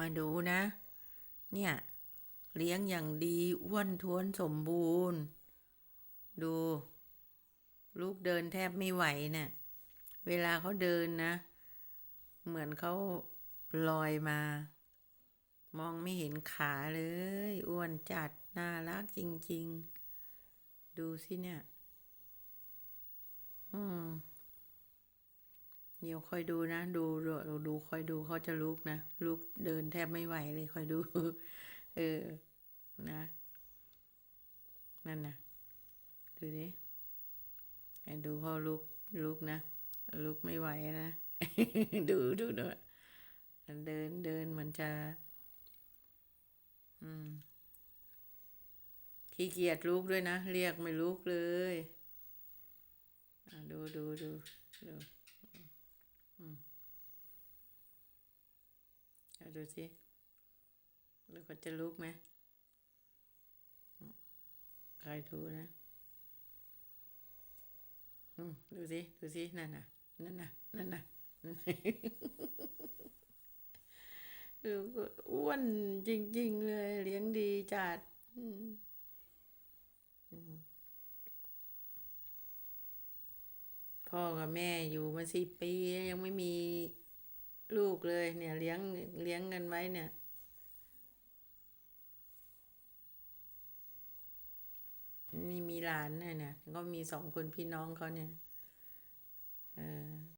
มาดูนะ เนี่ย เลี้ยงอย่างดีอ้วนท้วนสมบูรณ์ ดู ลูกเดินแทบไม่ไหวเนี่ยเวลาเขาเดินนะ เหมือนเขาลอยมา มองไม่เห็นขาเลย อ้วนจัด น่ารักจริง ๆ ดูสิเนี่ย อืม เดี๋ยวคอยดูนะ ดูดูดูคอยดูเขาจะลุกนะลุกเดินแทบไม่ไหวเลยคอยดู เออ นะ นั่นนะดูดิให้ดูเขาลุกลุกนะลุกไม่ไหวนะ ดูดูดูเดินเดินเหมือนจะ อืมขี้เกียจลุกด้วยนะ เรียกไม่ลุกเลยอะดูดูดูดูอืมอะ ดูสิแล้วก็จะลุกไหมใครดูนะ อืมดูสิ ดูสิ นั่นน่ะ นั่นน่ะ นั่นน่ะนั่นน่ะดูก็อ้วนจริง ๆ เลย เลี้ยงดีจัดอืมอืมพ่อกับแม่อยู่มาสิบปียังไม่มี ลูกเลยเนี่ยเลี้ยงเลี้ยงกันไว้เนี่ยนี่มีหลานเนี่ยเนี่ยก็มีสองคนพี่น้องเขาเนี่ยเออ